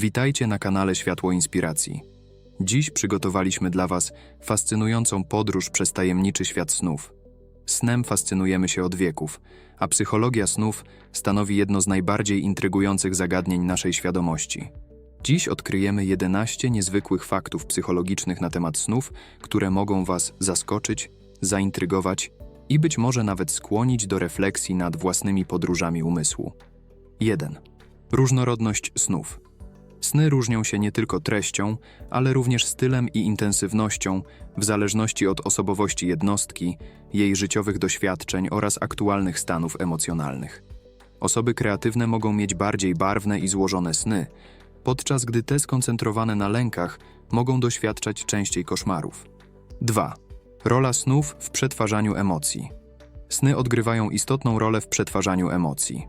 Witajcie na kanale Światło Inspiracji. Dziś przygotowaliśmy dla Was fascynującą podróż przez tajemniczy świat snów. Snem fascynujemy się od wieków, a psychologia snów stanowi jedno z najbardziej intrygujących zagadnień naszej świadomości. Dziś odkryjemy 11 niezwykłych faktów psychologicznych na temat snów, które mogą Was zaskoczyć, zaintrygować i być może nawet skłonić do refleksji nad własnymi podróżami umysłu. 1. Różnorodność snów. Sny różnią się nie tylko treścią, ale również stylem i intensywnością, w zależności od osobowości jednostki, jej życiowych doświadczeń oraz aktualnych stanów emocjonalnych. Osoby kreatywne mogą mieć bardziej barwne i złożone sny, podczas gdy te skoncentrowane na lękach mogą doświadczać częściej koszmarów. 2. Rola snów w przetwarzaniu emocji. Sny odgrywają istotną rolę w przetwarzaniu emocji.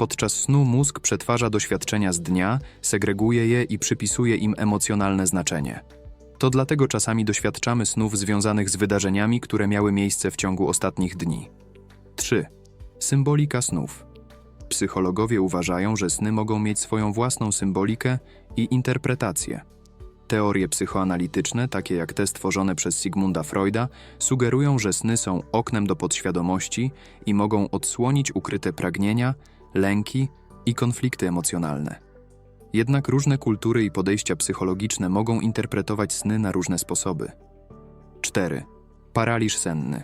Podczas snu mózg przetwarza doświadczenia z dnia, segreguje je i przypisuje im emocjonalne znaczenie. To dlatego czasami doświadczamy snów związanych z wydarzeniami, które miały miejsce w ciągu ostatnich dni. 3. Symbolika snów. Psychologowie uważają, że sny mogą mieć swoją własną symbolikę i interpretację. Teorie psychoanalityczne, takie jak te stworzone przez Sigmunda Freuda, sugerują, że sny są oknem do podświadomości i mogą odsłonić ukryte pragnienia, lęki i konflikty emocjonalne. Jednak różne kultury i podejścia psychologiczne mogą interpretować sny na różne sposoby. 4. Paraliż senny.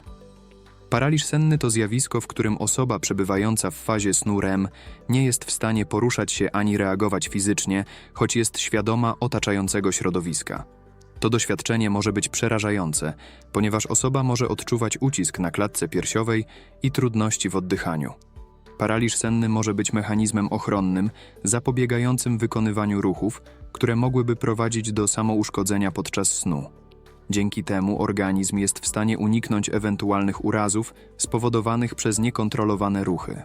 Paraliż senny to zjawisko, w którym osoba przebywająca w fazie snu REM nie jest w stanie poruszać się ani reagować fizycznie, choć jest świadoma otaczającego środowiska. To doświadczenie może być przerażające, ponieważ osoba może odczuwać ucisk na klatce piersiowej i trudności w oddychaniu. Paraliż senny może być mechanizmem ochronnym, zapobiegającym wykonywaniu ruchów, które mogłyby prowadzić do samouszkodzenia podczas snu. Dzięki temu organizm jest w stanie uniknąć ewentualnych urazów spowodowanych przez niekontrolowane ruchy.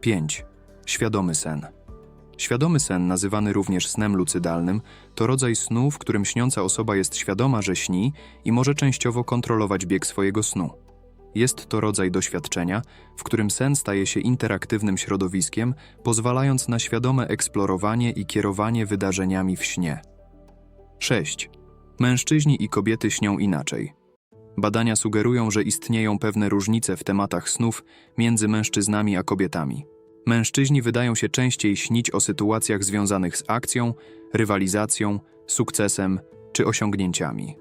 5. Świadomy sen. Świadomy sen, nazywany również snem lucydalnym, to rodzaj snu, w którym śniąca osoba jest świadoma, że śni i może częściowo kontrolować bieg swojego snu. Jest to rodzaj doświadczenia, w którym sen staje się interaktywnym środowiskiem, pozwalając na świadome eksplorowanie i kierowanie wydarzeniami w śnie. 6. Mężczyźni i kobiety śnią inaczej. Badania sugerują, że istnieją pewne różnice w tematach snów między mężczyznami a kobietami. Mężczyźni wydają się częściej śnić o sytuacjach związanych z akcją, rywalizacją, sukcesem czy osiągnięciami.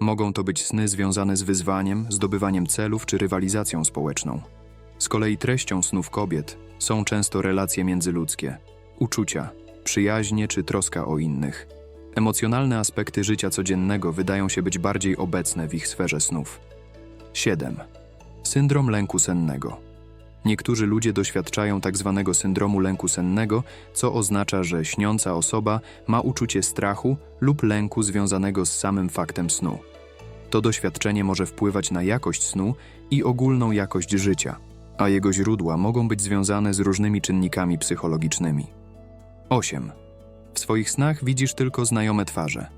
Mogą to być sny związane z wyzwaniem, zdobywaniem celów czy rywalizacją społeczną. Z kolei treścią snów kobiet są często relacje międzyludzkie, uczucia, przyjaźnie czy troska o innych. Emocjonalne aspekty życia codziennego wydają się być bardziej obecne w ich sferze snów. 7. Syndrom lęku sennego. Niektórzy ludzie doświadczają tzw. syndromu lęku sennego, co oznacza, że śniąca osoba ma uczucie strachu lub lęku związanego z samym faktem snu. To doświadczenie może wpływać na jakość snu i ogólną jakość życia, a jego źródła mogą być związane z różnymi czynnikami psychologicznymi. 8. W swoich snach widzisz tylko znajome twarze.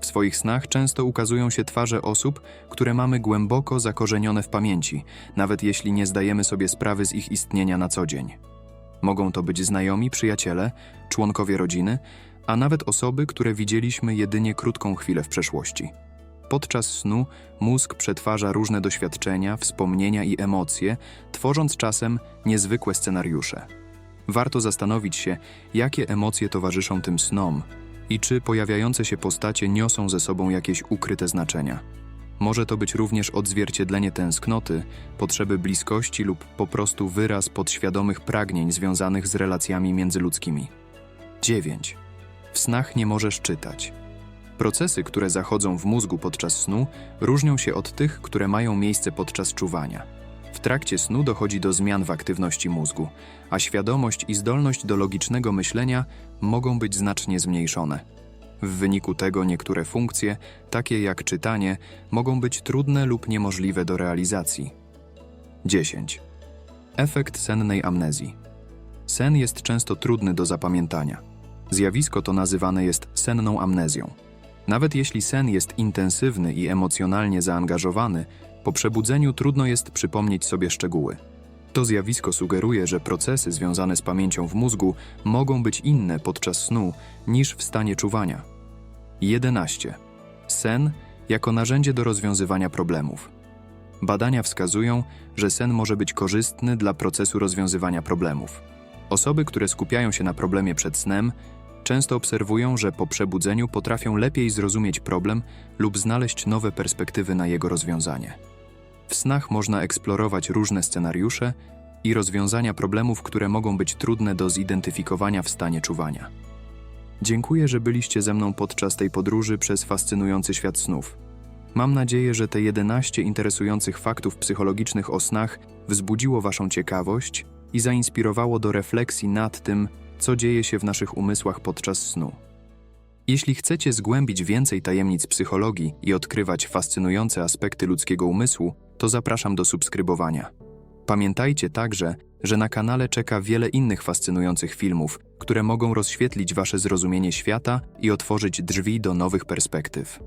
W swoich snach często ukazują się twarze osób, które mamy głęboko zakorzenione w pamięci, nawet jeśli nie zdajemy sobie sprawy z ich istnienia na co dzień. Mogą to być znajomi, przyjaciele, członkowie rodziny, a nawet osoby, które widzieliśmy jedynie krótką chwilę w przeszłości. Podczas snu mózg przetwarza różne doświadczenia, wspomnienia i emocje, tworząc czasem niezwykłe scenariusze. Warto zastanowić się, jakie emocje towarzyszą tym snom i czy pojawiające się postacie niosą ze sobą jakieś ukryte znaczenia. Może to być również odzwierciedlenie tęsknoty, potrzeby bliskości lub po prostu wyraz podświadomych pragnień związanych z relacjami międzyludzkimi. 9. W snach nie możesz czytać. Procesy, które zachodzą w mózgu podczas snu, różnią się od tych, które mają miejsce podczas czuwania. W trakcie snu dochodzi do zmian w aktywności mózgu, a świadomość i zdolność do logicznego myślenia mogą być znacznie zmniejszone. W wyniku tego niektóre funkcje, takie jak czytanie, mogą być trudne lub niemożliwe do realizacji. 10. Efekt sennej amnezji. Sen jest często trudny do zapamiętania. Zjawisko to nazywane jest senną amnezją. Nawet jeśli sen jest intensywny i emocjonalnie zaangażowany, po przebudzeniu trudno jest przypomnieć sobie szczegóły. To zjawisko sugeruje, że procesy związane z pamięcią w mózgu mogą być inne podczas snu niż w stanie czuwania. 11. Sen jako narzędzie do rozwiązywania problemów. Badania wskazują, że sen może być korzystny dla procesu rozwiązywania problemów. Osoby, które skupiają się na problemie przed snem, często obserwują, że po przebudzeniu potrafią lepiej zrozumieć problem lub znaleźć nowe perspektywy na jego rozwiązanie. W snach można eksplorować różne scenariusze i rozwiązania problemów, które mogą być trudne do zidentyfikowania w stanie czuwania. Dziękuję, że byliście ze mną podczas tej podróży przez fascynujący świat snów. Mam nadzieję, że te 11 interesujących faktów psychologicznych o snach wzbudziło Waszą ciekawość i zainspirowało do refleksji nad tym, co dzieje się w naszych umysłach podczas snu. Jeśli chcecie zgłębić więcej tajemnic psychologii i odkrywać fascynujące aspekty ludzkiego umysłu, to zapraszam do subskrybowania. Pamiętajcie także, że na kanale czeka wiele innych fascynujących filmów, które mogą rozświetlić Wasze zrozumienie świata i otworzyć drzwi do nowych perspektyw.